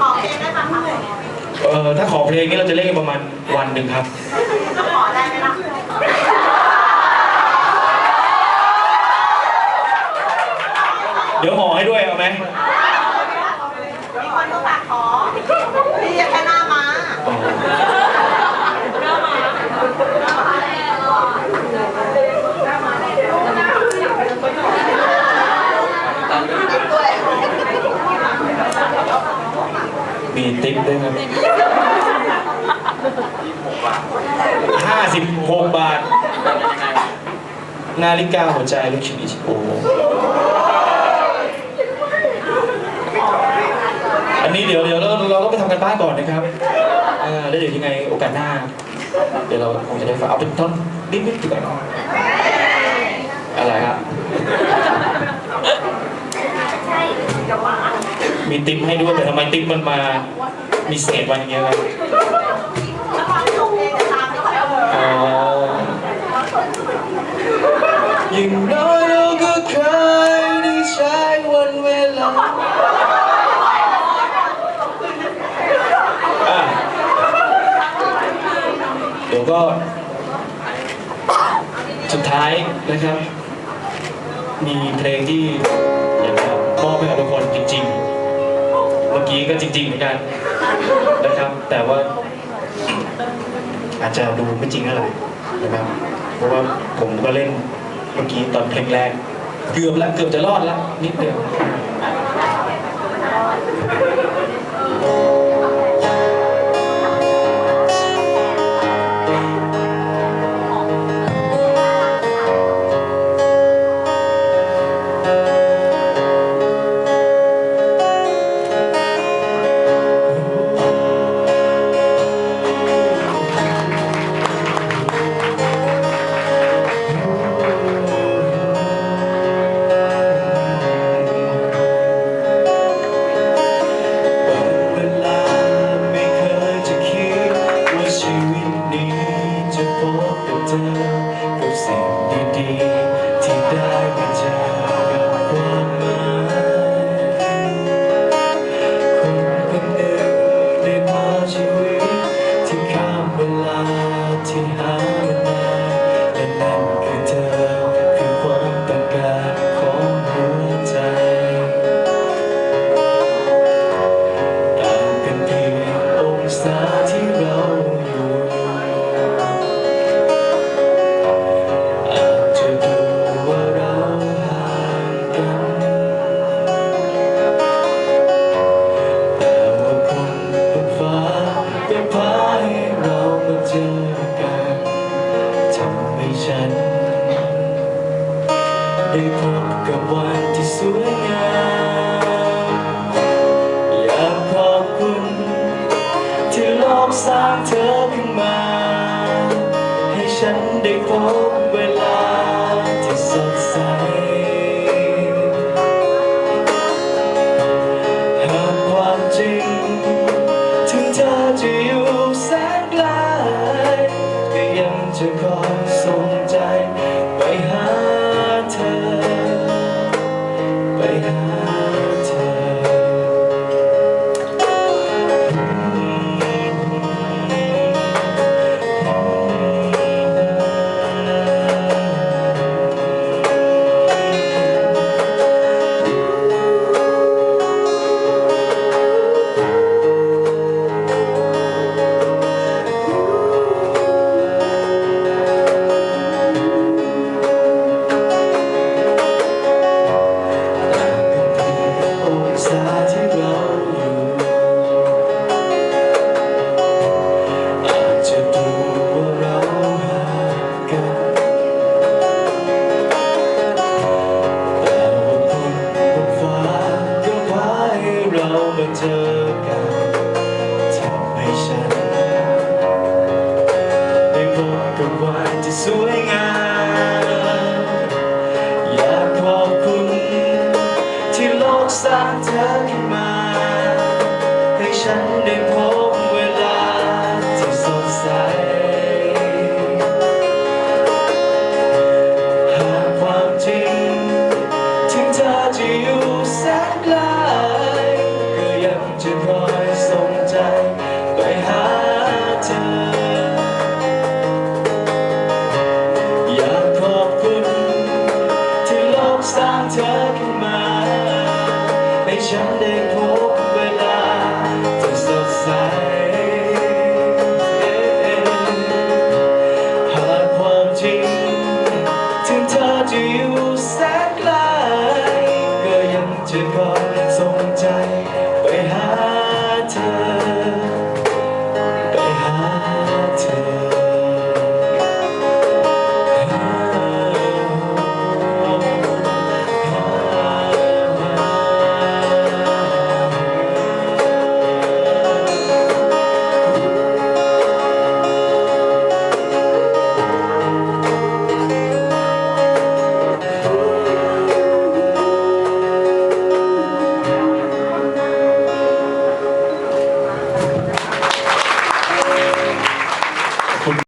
ขอเพลงได้ไหมคะเออถ้าขอเพลงนี้เราจะเล่นกันประมาณวันหนึ่งครับขอได้ไหมล่ะเดี๋ยวห่อให้ด้วยเอาไหมมีคนมาฝากขอพี่แค่หน้ามา อ๋อ ด้วย มีติ๊กด้วยครับห้าสิบหกบาท นาฬิกาหัวใจลูกชิ้นอิชิโออันนี้เดี๋ยวเดี๋ยวเราเราต้องไปทำกันบ้านก่อนนะครับอ่าแล้วเดี๋ยวยังไงโอกาสหน้า เดี๋ยวเราคงจะได้ฟังเอาเป็นท่อนนิดนิดดีกว่าเนอะอะไรครับมีติ๊บให้ด้วยแต่ทำไมติ๊บมันมา มีเศษวันอย่างเงี้ยครับถ้าฟังจบเพลงจะตามด้วยอ๋ออย่างน้อยเราก็เคยได้ใช้วันเวลาอะเดี๋ยวก็สุดท้ายนะครับ มีเพลงที่อยากจะมอบให้กับทุกคนจริงๆเมื่อกี้ก็จริงๆเหมือนกันนะครับ แต่ว่าอาจจะดูไม่จริงอะไรนะครับ เพราะว่าผมก็เล่นเมื่อกี้ตอนเพลงแรก เกือบละเกือบจะรอดละนิดเดียว กับวันที่สวยงามอยากขอบคุณที่โลกสร้างเธอขึ้นมา ให้ฉันได้พบ ฉันได้พบเวลาที่สดใส หาความจริง ถึงเธอจะอยู่แสนไกล ก็ยังจะคอยส่งใจไปหาเธอ อยากขอบคุณที่โลกสร้างเธอขึ้นมาให้ฉันได้